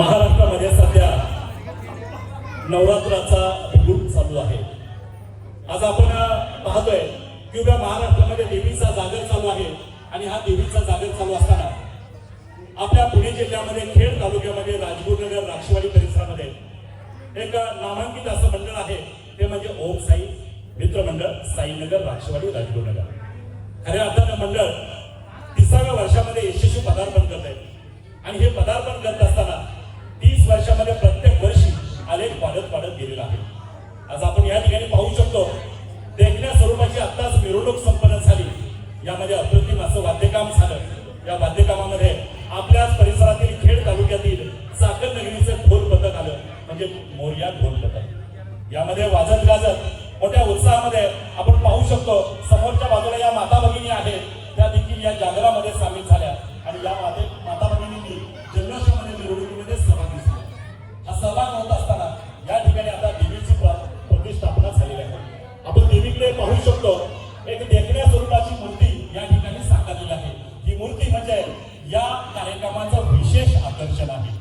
महाराष्ट्रामध्ये सध्या नवरात्राचा बिगुल चालू आहे. आज आपण पाहतोय की उभ्या महाराष्ट्रामध्ये देवीचा जागर चालू आहे आणि हा देवीचा जागर चालू असताना आपल्या पुणे जिल्ह्यामध्ये खेड तालुक्यामध्ये राजगुरुनगर राक्षवाडी परिसरामध्ये एक नामांकित असं मंडळ आहे. ते म्हणजे ओम साई मित्रमंडळ साईनगर राक्षवाडी राजगुरुनगर खऱ्या अर्थानं मंडळ तिसाव्या वर्षामध्ये यशस्वी पदार्पण मिरवणूक संपन्न झाली. यामध्ये अप्रतिम असं वाद्यकाम झालं. या वाद्यकामामध्ये आपल्याच परिसरातील खेड तालुक्यातील चाकण नगरीचं ढोल पथक आलं. म्हणजे मोर्या ढोल पथक. यामध्ये वाजत गाजत मोठ्या उत्साहामध्ये आपण पाहू शकतो समोरच्या बाजूला या माता भगिनी आहेत. त्या देखील या जागरामध्ये सामील झाल्या. आणि या माते माता भगिनींनी जल्लोषामध्ये मिरवणुकीमध्ये सहभागी झाला. हा सहभाग होत असताना या ठिकाणी आता देवीची प्रतिष्ठापना झालेली आहे. आपण देवीकडे पाहू शकतो एक देखण्या स्वरूपाची मूर्ती या ठिकाणी साकारलेली आहे. ही मूर्ती म्हणजे या कार्यक्रमाचं विशेष आकर्षण आहे.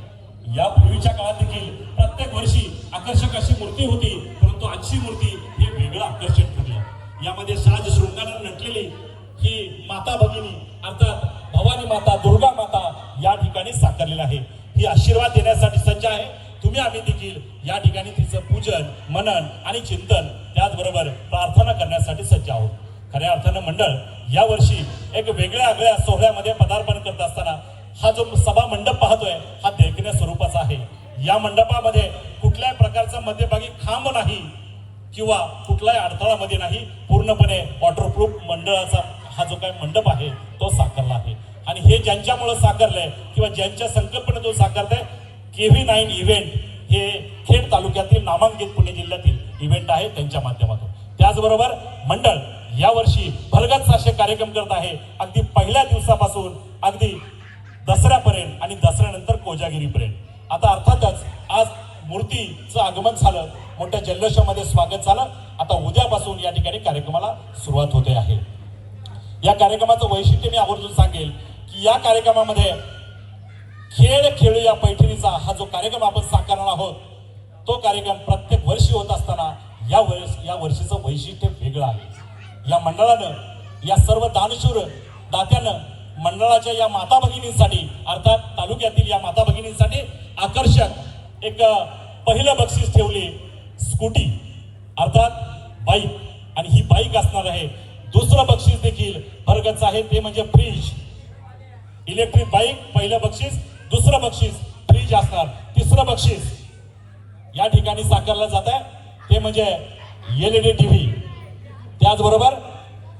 या पूर्वीच्या काळात देखील प्रत्येक वर्षी आकर्षक अशी मूर्ती होती परंतु आजची मूर्ती हे वेगळं आकर्षण ठरलं यामध्ये साज शृंगारानं नटलेली ही माता भगिनी अर्थात भवानी माता दुर्गा माता या ठिकाणी साकारलेली आहे. ही आशीर्वाद देण्यासाठी सज्ज आहे. तुम्ही आम्ही देखील या ठिकाणी तिचं पूजन मनन आणि चिंतन त्याचबरोबर प्रार्थना करण्यासाठी सज्ज आहोत. खऱ्या अर्थानं मंडळ यावर्षी एक वेगळ्या आगळ्या सोहळ्यामध्ये पदार्पण करत असताना हा जो सभा मंडप पाहतोय हा देखण्या स्वरूपाचा आहे. या मंडपामध्ये कुठल्याही प्रकारचा मध्यभागी खांब नाही किंवा कुठलाही अडथळामध्ये नाही. पूर्णपणे वॉटरप्रूफ मंडळाचा हा जो काही मंडप आहे तो साकारला आहे. आणि हे ज्यांच्यामुळे साकारलंय किंवा ज्यांच्या संकल्पनेतून आहे केव्ही नाईन इव्हेंट हे खेड तालुक्यातील नामांकित पुणे जिल्ह्यातील इव्हेंट आहे त्यांच्या माध्यमातून. त्याचबरोबर मंडळ यावर्षी भरगच्च असे कार्यक्रम करत आहे. अगदी पहिल्या दिवसापासून अगदी दसऱ्यापर्यंत आणि दसऱ्यानंतर कोजागिरीपर्यंत. आता अर्थातच आज मूर्तीचं आगमन झालं. मोठ्या जल्लोषामध्ये स्वागत झालं. आता उद्यापासून या ठिकाणी कार्यक्रमाला सुरुवात होते आहे. या कार्यक्रमाचं वैशिष्ट्य मी आवर्जून सांगेल की या कार्यक्रमामध्ये खेळ खेळू या पैठणीचा हा जो कार्यक्रम आपण साकारणार आहोत तो कार्यक्रम प्रत्येक वर्षी होत असताना या वर्ष या वर्षीचं वैशिष्ट्य वेगळं आहे. या मंडळानं या सर्व दानशूर दात्यानं मंडळाच्या या माता भगिनींसाठी अर्थात तालुक्यातील या माता भगिनींसाठी आकर्षक एक पहिलं बक्षीस ठेवली स्कूटी. अर्थात बाईक. आणि ही बाईक असणार आहे. दुसरं बक्षीस देखील भरगच आहे. ते म्हणजे फ्रीज. इलेक्ट्रिक बाईक पहिलं बक्षीस. दुसरं बक्षीस फ्रीज असणार. तिसरं बक्षीस या ठिकाणी साकारलं जात आहे ते म्हणजे L E D T V. त्याचबरोबर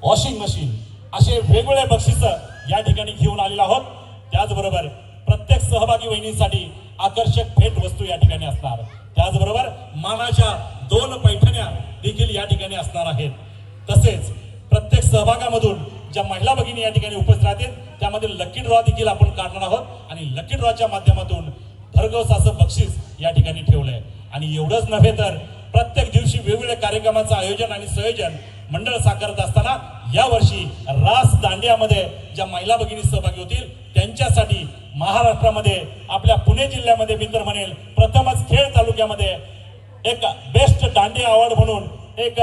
वॉशिंग मशीन असे वेगवेगळे बक्षीस या ठिकाणी घेऊन आलेले आहोत. त्याचबरोबर प्रत्येक सहभागी वहिनींसाठी आकर्षक भेट वस्तू या ठिकाणी असणार. त्याचबरोबर मानाच्या दोन पैठण्या देखील या ठिकाणी असणार आहेत. तसेच प्रत्येक सहभागामधून ज्या महिला भगिनी या ठिकाणी उपस्थित राहतील त्यामध्ये लकी ड्रॉ देखील आपण काढणार आहोत. आणि लकी ड्रॉच्या माध्यमातून भरघोस असं बक्षीस या ठिकाणी ठेवलंय. आणि एवढंच नव्हे तर प्रत्येक दिवशी वेगवेगळ्या कार्यक्रमाचं आयोजन आणि संयोजन मंडळ साकारत असताना यावर्षी रास दांडियामध्ये ज्या महिला भगिनी सहभागी होतील त्यांच्यासाठी महाराष्ट्रामध्ये आपल्या पुणे जिल्ह्यामध्ये मी तर म्हणेल प्रथमच खेड तालुक्यामध्ये एक बेस्ट दांडे अवॉर्ड म्हणून एक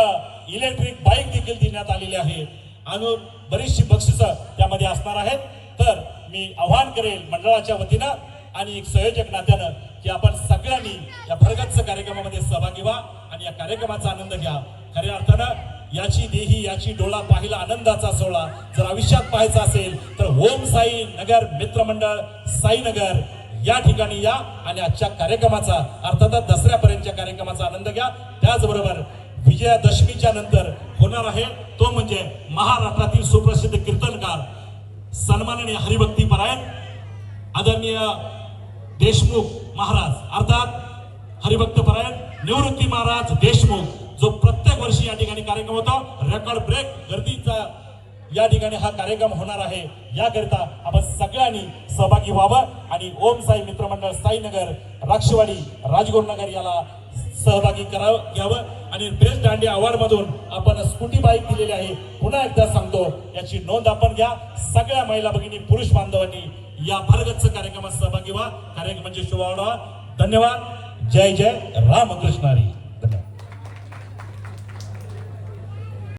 इलेक्ट्रिक बाईक देखील देण्यात आलेली आहे. आणि बरीचशी बक्षिसं त्यामध्ये असणार आहेत. तर मी आव्हान करेल मंडळाच्या वतीनं आणि एक संयोजक नात्यानं की आपण सगळ्यांनी या भरगच्च कार्यक्रमामध्ये सहभागी व्हा आणि या कार्यक्रमाचा आनंद घ्या. खऱ्या अर्थानं याची देही याची डोळा पाहिला आनंदाचा सोहळा. जर आयुष्यात पाहायचा असेल तर ओम साई नगर मित्रमंडळ साईनगर या ठिकाणी या आणि आजच्या कार्यक्रमाचा अर्थातच दसऱ्यापर्यंतच्या कार्यक्रमाचा आनंद घ्या. त्याचबरोबर विजयादशमीच्या नंतर होणार आहे तो म्हणजे महाराष्ट्रातील सुप्रसिद्ध कीर्तनकार सन्माननीय हरिभक्ती परायण आदरणीय देशमुख महाराज. अर्थात हरिभक्त परायण निवृत्ती महाराज देशमुख. जो प्रत्येक वर्षी या ठिकाणी कार्यक्रम होतो. रेकॉर्ड ब्रेक गर्दीचा या ठिकाणी हा कार्यक्रम होणार आहे. याकरिता आपण सगळ्यांनी सहभागी व्हावं आणि ओम साई मित्रमंडळ साईनगर राक्षवाडी राजगुरुनगर याला सहभागी करावं घ्यावं. आणि बेस्ट दांडी अवॉर्ड मधून आपण स्कूटी बाईक दिलेली आहे. पुन्हा एकदा सांगतो याची नोंद आपण घ्या. सगळ्या महिला भगिनी पुरुष बांधवांनी या भरगच्च कार्यक्रमात सहभागी व्हा. कार्यक्रमाची शोभा धन्यवाद. जय जय रामकृष्णारी.